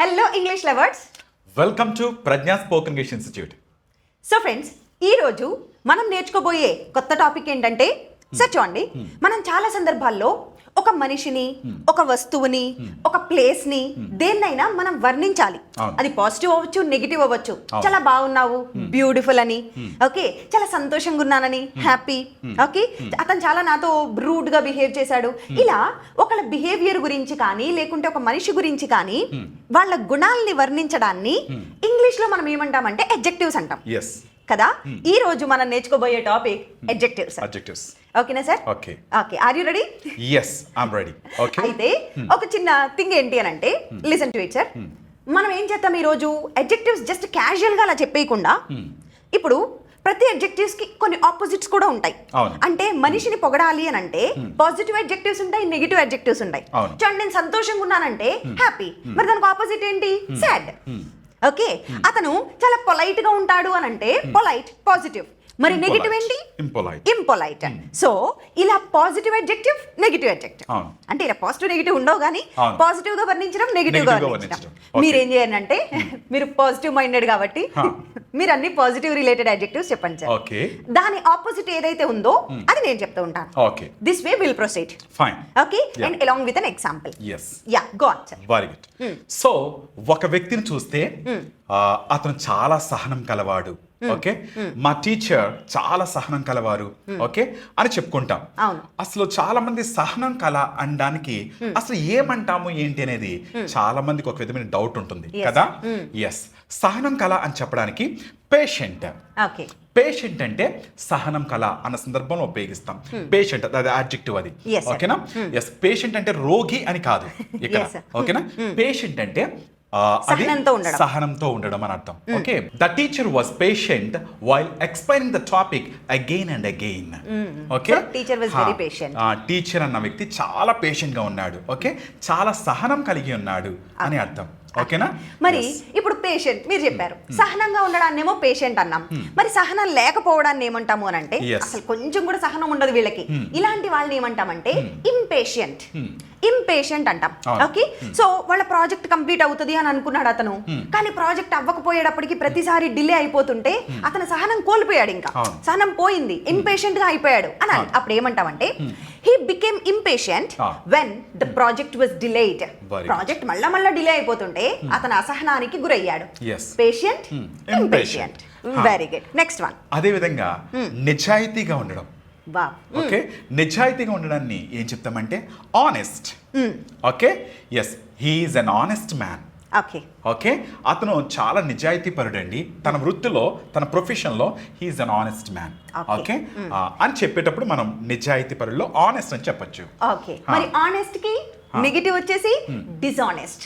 Hello English lovers welcome to Pragna spoken English institute so friends ఈరోజు మనం నేర్చుకోబోయే కొత్త topic ఏంటంటే సార్ చూడండి మనం చాలా సందర్భాల్లో ఒక మనిషిని ఒక వస్తువుని ఒక ప్లేస్ని దేన్నైనా మనం వర్ణించాలి. అది పాజిటివ్ అవ్వచ్చు నెగిటివ్ అవ్వచ్చు. చాలా బాగున్నావు బ్యూటిఫుల్ అని. ఓకే? చాలా సంతోషంగా ఉన్నానని హ్యాపీ ఓకే? అతను చాలా నాతో రూడ్గా బిహేవ్ చేశాడు ఇలా ఒకళ్ళ బిహేవియర్ గురించి కానీ లేకుంటే ఒక మనిషి గురించి కానీ వాళ్ళ గుణాలని వర్ణించడాన్ని ఇంగ్లీష్లో మనం ఏమంటామంటే ఎడ్జెక్టివ్స్ అంటాం. కదా? ఈ రోజు మనం నేర్చుకోబోయే టాపిక్ ఎడ్జెక్టివ్స్ అబ్జెక్టివ్స్ ఓకేనా sir? Okay okay are you ready yes I'm ready okay అయితే ఒక చిన్న థింగ్ ఏంటి అని అంటే లిసన్ టు ఇట్ సార్ మనం ఏం చేద్దాం ఈ రోజు? అడ్జెక్టివ్స్ జస్ట్ క్యాజువల్గా అలా చెప్పేయకుండా ఇప్పుడు ప్రతి అడ్జెక్టివ్స్కి కొన్ని ఆపోజిట్స్ కూడా ఉంటాయి. అంటే మనిషిని పొగడాలి అని అంటే పాజిటివ్ అడ్జెక్టివ్స్ ఉంటాయి నెగిటివ్ అడ్జెక్టివ్స్ ఉంటాయి. చూడండి నేను సంతోషంగా ఉన్నానంటే హ్యాపీ మరి దానికి ఆపోజిట్ ఏంటి? Sad okay? అతను చాలా పొలైట్గా ఉంటాడు అని అంటే పొలైట్ పాజిటివ్. మరి నెగిటివ్ ఏంటి? ఇంపొలైట్ ఇంపొలైట్ సో ఇలా పాజిటివ్ అడ్జెక్టివ్ నెగిటివ్ అడ్జెక్టివ్. అంటే ఇలా పాజిటివ్ నెగిటివ్ ఉండవు కానీ. పాజిటివ్గా వర్ణించడం నెగిటివ్గా గా వర్ణించడం. Okay. మీరు ఏం చేయండి మీరు పాజిటివ్ మైండెడ్ కాబట్టి. మీరు అన్ని పాజిటివ్ రిలేటెడ్ అడ్జెక్టివ్స్ చెప్పండి సార్. దాని ఆపోజిట్ ఏదైతే ఉందో అది నేను చెప్తూ ఉంటాను. Okay this way will proceed fine okay. And along with an example yeah got sir very good so ఒక వ్యక్తిని చూస్తే అతను చాలా సహనం కలవాడు ఓకే? మా టీచర్ చాలా సహనం కలవారు ఓకే? అని చెప్పుకుంటాం. అసలు చాలా మంది సహనం కల అనడానికి అసలు ఏమంటాము ఏంటి అనేది చాలా మందికి ఒక విధమైన డౌట్ ఉంటుంది. కదా? ఎస్ సహనం కల అని చెప్పడానికి పేషెంట్ పేషెంట్ అంటే సహనం కళ అన్న సందర్భంలో ఉపయోగిస్తాం. పేషెంట్ అది అడ్జెక్టివ్ అది. ఓకేనా? ఎస్ పేషెంట్ అంటే రోగి అని కాదు ఇక్కడ. ఓకేనా? పేషెంట్ అంటే సహనంతో ఉండడం. సహనంతో ఉండడం అని అర్థం. Okay. The teacher was patient while explaining the topic again and again okay? Patient. Teacher అన్న వ్యక్తి చాలా పేషెంట్గా ఉన్నాడు. ఓకే? చాలా సహనం కలిగి ఉన్నాడు అని అర్థం. ఓకేనా? మరి. ఇప్పుడు పేషెంట్ మీరు చెప్పారు. సహనంగా ఉండడాన్ని ఏమో పేషెంట్ అన్నాం మరి సహనం లేకపోవడాన్ని ఏమంటాము అని అంటే. అసలు కొంచెం కూడా సహనం ఉండదు వీళ్ళకి. ఇలాంటి వాళ్ళని ఏమంటామంటే ఇంపేషెంట్ ఇంపేషెంట్ అంటాం. ఓకే సో వాళ్ళ ప్రాజెక్ట్ కంప్లీట్ అవుతుంది అని అనుకున్నాడు అతను. కానీ ప్రాజెక్ట్ అవ్వకపోయేటప్పటికి ప్రతిసారి డిలే అయిపోతుంటే అతను సహనం కోల్పోయాడు ఇంకా. సహనం పోయింది. ఇంపేషెంట్గా అయిపోయాడు అని. అప్పుడు ఏమంటామంటే he became impatient Ah. When the project was delayed. Project మళ్ళా మళ్ళా డిలే అయిపోతుంటే అతను అసహనానికి గురయ్యాడు. Patient Hmm. Impatient Huh. Very good next one అదే విధంగా నిజాయితీగా ఉండడం. ఓకే నిజాయితీగా ఉండడాన్ని ఏం చెప్తామంటే honest okay yes he's an honest man okay okay అతను చాలా నిజాయితీ పరుడండి తన వృత్తిలో తన ప్రొఫెషన్లో he's an honest man. Okay అని చెప్పేటప్పుడు మనం నిజాయితీ పరుల్లో ఆనెస్ట్ అని చెప్పొచ్చు. ఓకే. మరి ఆనెస్ట్కి నెగిటివ్ వచ్చేసి dishonest.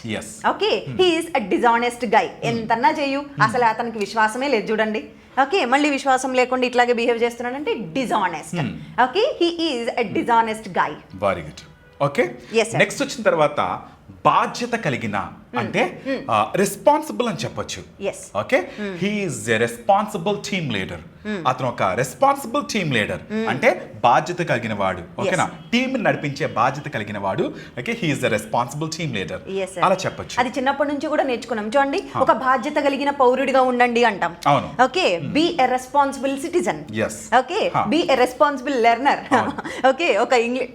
Okay he is a dishonest guy ఎంతన్నా చేయు. అసలు అతనికి విశ్వాసమే లేదు చూడండి. ఓకే మళ్ళీ విశ్వాసం లేకుండా ఇట్లాగే బిహేవ్ చేస్తున్నాడంటే dishonest okay he is a dishonest guy very good okay. Next వచ్చిన తర్వాత బాధ్యత కలిగిన అంటే రెస్పాన్సిబుల్ అని చెప్పొచ్చు. Okay he's a responsible team leader అతను ఒక రెస్పాన్సిబుల్ టీమ్ లీడర్ అంటే బాధ్యత కలిగిన వాడు ఓకేనా టీం నడిపించే బాధ్యత కలిగిన వాడు okay he's a responsible team leader. అలా చెప్పొచ్చు. అది చిన్నప్పటి నుంచి కూడా నేర్చుకున్నాం. చూడండి ఒక బాధ్యత కలిగిన పౌరుడిగా ఉండండి అంటాం. అవును. Okay be a responsible citizen. Okay. Be a responsible learner. Okay ఒక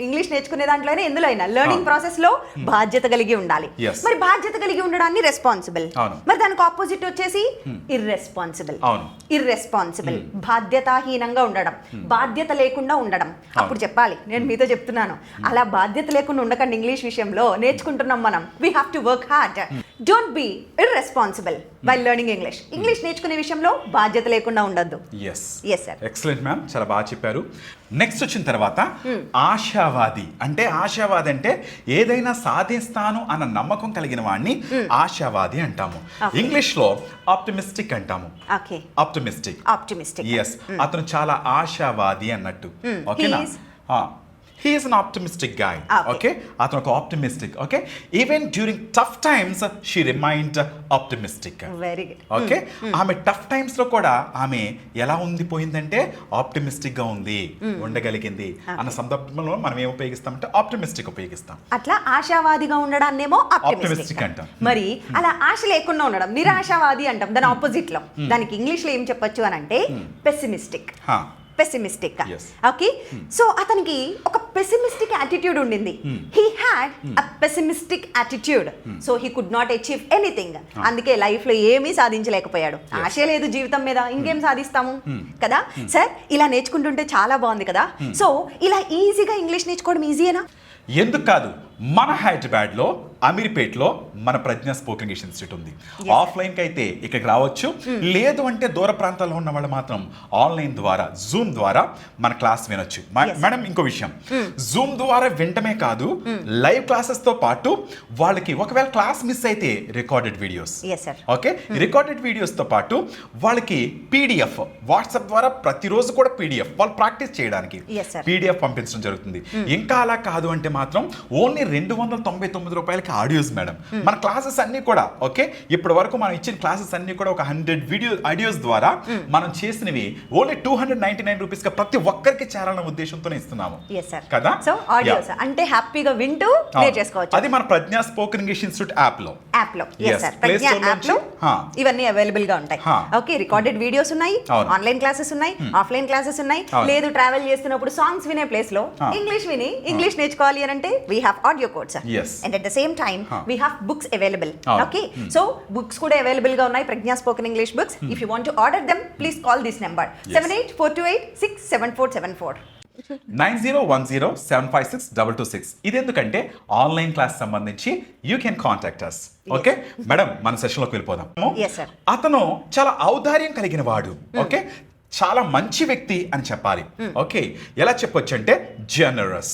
ఇంగ్లీష్ నేర్చుకునే దాంట్లోనే ఎందులో అయినా లెర్నింగ్. ప్రాసెస్లో బాధ్యత కలిగి ఉండాలి. మరి బాధ్యత కలిగి ఉండడాన్ని రెస్పాన్సిబుల్. మరి దానికి ఆపోజిట్ వచ్చేసి ఇర్రెస్పాన్సిబుల్. ఇర్రెస్పాన్సిబుల్ బాధ్యతాహీనంగా ఉండడం. బాధ్యత లేకుండా ఉండడం. అప్పుడు చెప్పాలి. నేను మీతో చెప్తున్నాను. అలా బాధ్యత లేకుండా ఉండకండి ఇంగ్లీష్ విషయంలో. నేర్చుకుంటున్నాం మనం. We have to work hard don't be irresponsible by learning English English నేర్చుకునే విషయంలో బాధ్యత లేకుండా ఉండద్దు. Yes Yes, sir. Excellent ma'am చాలా బాగా చెప్పారు. నెక్స్ట్ వచ్చిన తర్వాత ఆశావాది. అంటే ఆశావాది అంటే ఏదైనా సాధిస్తాను అన్న నమ్మకం కలిగిన వాడిని ఆశావాది అంటాము. ఇంగ్లీష్లో ఆప్టిమిస్టిక్ అంటాము. ఓకే ఆప్టిమిస్టిక్ ఆప్టిమిస్టిక్ ఎస్ అతను చాలా ఆశావాది అన్నట్టు. ఓకేనా is- he's an optimistic guy. Okay అతను ఒక optimistic okay even during tough times she remind optimistic very good okay ఆమె టఫ్ టైమ్స్లో కూడా ఆమె ఎలా ఉంది పోయిందంటే ఆప్టమిస్టిక్గా ఉంది ఉండగలిగింది అన్న సందర్భంలో మనం ఏం ఉపయోగిస్తామంటే ఆప్టమిస్టిక్ ఉపయోగిస్తాం. అట్లా ఆశావాదిగా ఉండడాన్నేమో ఆప్టిమిస్టిక్ అంటాం. మరి అలా ఆశ లేకుండా ఉండడం నిరాశావాది అంటాం దాని ఆపోజిట్లో. దానికి ఇంగ్లీష్లో ఏం చెప్పొచ్చు అని అంటే పెసిమిస్టిక్ హా, పెసిమిస్టిక్. ఓకే సో అతనికి ఒక పెసిమిస్టిక్ యాటిట్యూడ్ ఉండింది. He had a pessimistic attitude so he could not achieve anything అందుకే లైఫ్లో ఏమీ సాధించలేకపోయాడు. ఆశే లేదు జీవితం మీద. ఇంకేం సాధిస్తాము? కదా? సార్ ఇలా నేర్చుకుంటుంటే చాలా బాగుంది కదా? సో ఇలా ఈజీగా ఇంగ్లీష్ నేర్చుకోవడం ఈజీయేనా ఎందుకు కాదు? మన హైదరాబాద్లో అమీర్పేట్లో మన ప్రజ్ఞ స్పోకెన్ ఇంగ్లీష్ ఇన్స్టిట్యూట్ ఉంది. ఆఫ్లైన్కి అయితే ఇక్కడికి రావచ్చు. లేదు అంటే దూర ప్రాంతాల్లో ఉన్న వాళ్ళు మాత్రం ఆన్లైన్ ద్వారా జూమ్ ద్వారా మన క్లాస్ వినొచ్చు. మేడం ఇంకో విషయం. జూమ్ ద్వారా వినటమే కాదు లైవ్ క్లాసెస్తో పాటు వాళ్ళకి ఒకవేళ క్లాస్ మిస్ అయితే రికార్డెడ్ వీడియోస్. ఓకే? రికార్డెడ్ వీడియోస్తో పాటు వాళ్ళకి పీడిఎఫ్ వాట్సాప్ ద్వారా ప్రతిరోజు కూడా పీడిఎఫ్ వాళ్ళు ప్రాక్టీస్ చేయడానికి. పీడిఎఫ్ పంపించడం జరుగుతుంది. ఇంకా అలా కాదు అంటే మాత్రం ఓన్లీ రెండు వందల తొంభై తొమ్మిది రూపాయలకి ఆడియోస్ మేడం మన క్లాసెస్ అన్ని కూడా ఓకే ఇప్పటి వరకు మనం ఇచ్చిన క్లాసెస్ అన్ని కూడా ఒక హండ్రెడ్ వీడియో ఆడియోస్ ద్వారా మనం చేసినవి only two hundred ninety nine రూపీస్గా ప్రతి ఒక్కరికి చేరాలన్న ఉద్దేశంతోనే ఇస్తున్నాము. కదా? So audios. అంటే హ్యాపీగా వింటూ అవును. నేర్చేసుకోవచ్చు అది మన ప్రజ్ఞా స్పోకెన్ ఇంగ్లీష్ ఇన్స్టిట్యూట్ యాప్లో యాప్లో ప్రజ్ఞ యాప్లో. ఇవన్నీ అవైలబుల్గా ఉంటాయి. ఓకే రికార్డెడ్ వీడియోస్ ఉన్నాయి. ఆన్లైన్ క్లాసెస్ ఉన్నాయి ఆఫ్లైన్ క్లాసెస్ ఉన్నాయి. లేదు ట్రావెల్ చేస్తున్నప్పుడు సాంగ్స్ వినే ప్లేస్లో. ఇంగ్లీష్ విని ఇంగ్లీష్ నేర్చుకోవాలి అని అంటే we have audio codes Yes. And at the same time. We have books available. Okay so books కూడా అవైలబుల్గా ఉన్నాయి Pragna spoken English books if you want to order them please call this number seven eight four two eight six seven four seven four nine zero one zero seven five six double two six ఇది ఎందుకంటే online class సంబంధించి you can contact us okay? Madam మన సెషన్లోకి వెళ్ళిపోదాం. Yes, sir. అతను చాలా ఔదార్యం కలిగిన వాడు. ఓకే? చాలా మంచి వ్యక్తి అని చెప్పాలి. ఓకే ఎలా చెప్పొచ్చు అంటే generous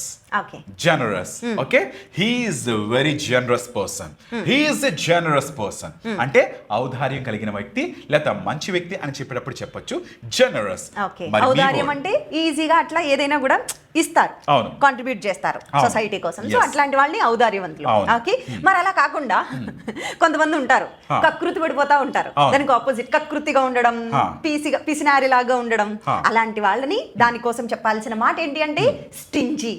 generous okay he's very generous person he's a generous person అంటే ఔదార్యం కలిగిన వ్యక్తి లేదా మంచి వ్యక్తి అని చెప్పేటప్పుడు చెప్పొచ్చు. జనరస్ అంటే ఈజీగా అట్లా ఏదైనా కూడా ఇస్తారు. కాంట్రిబ్యూట్ చేస్తారు. సొసైటీ కోసం సో. అట్లాంటి వాళ్ళని ఔదార్యవంతులు. ఓకే మరి అలా కాకుండా కొంతమంది ఉంటారు. కకృతి పడిపోతా ఉంటారు. దానికి ఆపోజిట్ కకృతిగా ఉండడం. పీసిగా పిసినారి లాగా ఉండడం. అలాంటి వాళ్ళని దానికోసం చెప్పాల్సిన మాట ఏంటి అంటే స్టింజీ.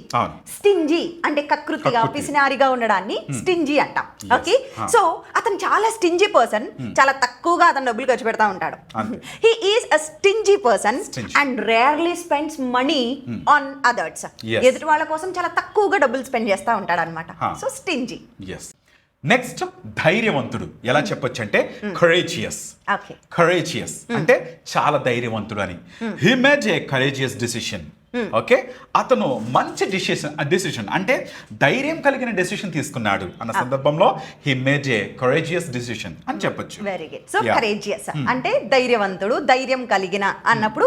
స్టింజీ అంటే కకృతిగా కకృతి. పిసినారిగా ఉండడాన్ని స్టింజీ అంటాం. ఓకే. సో అతను చాలా స్టింజీ పర్సన్ చాలా తక్కువగా అతను డబ్బులు ఖర్చు పెడతా ఉంటాడు. He is a stingy person. And rarely spends money on others Yes. ఎదుటి వాళ్ళ కోసం చాలా తక్కువగా డబ్బులు స్పెండ్ చేస్తా ఉంటాడు అనమాట. So stingy. నెక్స్ట్ ధైర్యవంతుడు. ఎలా చెప్పొచ్చు అంటే కరేజియస్ కరేజియస్ అంటే చాలా ధైర్యవంతుడు అని. He made a courageous decision okay? అతను మంచి డిసిషన్ డిసిషన్. అంటే ధైర్యం కలిగిన డెసిషన్ తీసుకున్నాడు అన్న సందర్భంలో he made a courageous decision అని చెప్పొచ్చు. Very good so. కరేజియస్ అంటే ధైర్యవంతుడు ధైర్యం కలిగిన అన్నప్పుడు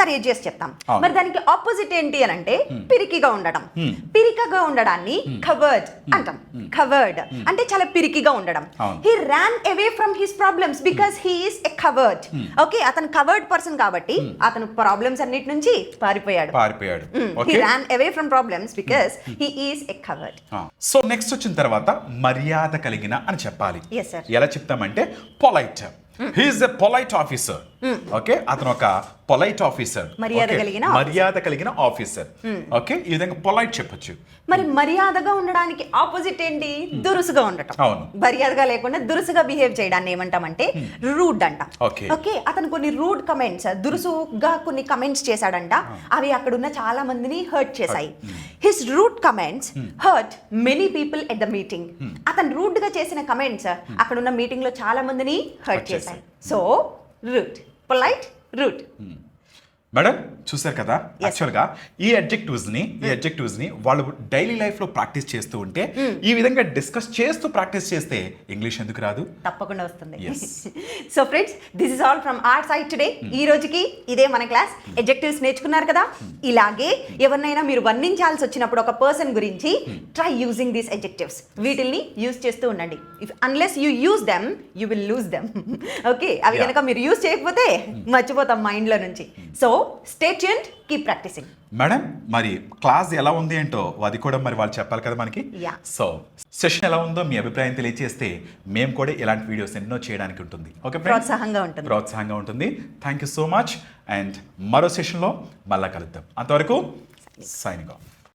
కరేజియస్ చెప్తాం. అవును. మరి దానికి ఆపోజిట్ ఏంటి అని అంటే పిరికిగా ఉండడం. పిరికగా ఉండడాన్ని కవర్డ్ అంటాం. కవర్డ్ అంటే చాలా పిరికిగా ఉండడం. He ran away from his problems because he is a coward okay అతను కవర్డ్ పర్సన్ కాబట్టి అతను ప్రాబ్లమ్స్ అన్నిటి నుంచి పారిపోయాడు. పారిపోయాడు. He okay ran away from problems because he is a coward so next వచ్చిన తర్వాత మర్యాద కలిగిన అని చెప్పాలి. Yes, sir. ఎలా చెప్తామంటే polite he's a polite officer okay అతను ఒక పొలైట్ ఆఫీసర్ మర్యాద కలిగిన. మర్యాద కలిగిన ఆఫీసర్ ఓకే ఈ విధంగా పొలైట్ చెప్పొచ్చు. మరి మర్యాదగా ఉండడానికి ఆపోజిట్ ఏంటి? దురుసుగా ఉండటం. అవును. మర్యాదగా లేకుండా దురుసుగా బిహేవ్ చేయడాన్ని ఏమంటామంటే రూడ్ అంట. Okay. ఓకే అతను కొన్ని రూడ్ కమెంట్స్ దురుసుగా కొన్ని కమెంట్స్ చేశాడంట. అవి అక్కడ ఉన్న చాలా మందిని హర్ట్ చేశాయి. His rude comments hurt many people at the meeting అతను రూడ్గా చేసిన కమెంట్స్ అక్కడ ఉన్న మీటింగ్లో చాలా మందిని హర్ట్ చేశాయి. So root polite rude hmm. Madam చూసారు కదా? యాక్చువల్గా ఈ అడ్జెక్టివ్స్ని ఈ అడ్జెక్టివ్స్ని వాళ్ళు డైలీ లైఫ్లో ప్రాక్టీస్ చేస్తూ ఉంటే ఈ విధంగా డిస్కస్ చేస్తూ ప్రాక్టీస్ చేస్తే ఇంగ్లీష్ ఎందుకు రాదు? తప్పకుండా వస్తుంది. So friends this is all from our side today ఈ రోజుకి ఇదే మన క్లాస్ ఎడ్జెక్టివ్స్ నేర్చుకున్నారు కదా? ఇలాగే ఎవరినైనా మీరు వర్ణించాల్సి వచ్చినప్పుడు ఒక పర్సన్ గురించి ట్రై యూజింగ్ దీస్ ఎడ్జెక్టివ్స్ వీటిల్ని యూజ్ చేస్తూ ఉండండి. If unless you use them you will lose them okay అవి. కనుక మీరు యూజ్ చేయకపోతే మర్చిపోతాం మైండ్లో నుంచి. So stay tuned keep practising madam మరి క్లాస్ ఎలా ఉంది ఏంటో అది కూడా మరి వాళ్ళు చెప్పాలి కదా మనకి. సో సెషన్ ఎలా ఉందో మీ అభిప్రాయం తెలియజేస్తే మేము కూడా ఇలాంటి వీడియోస్ ఎన్నో చేయడానికి ఉంటుంది. ఓకే ప్రోత్సాహంగా ఉంటుంది. ప్రోత్సాహంగా ఉంటుంది. Thank you so much and మరో సెషన్లో మళ్ళా కలుద్దాం. అంతవరకు సైనింగ్ ఆఫ్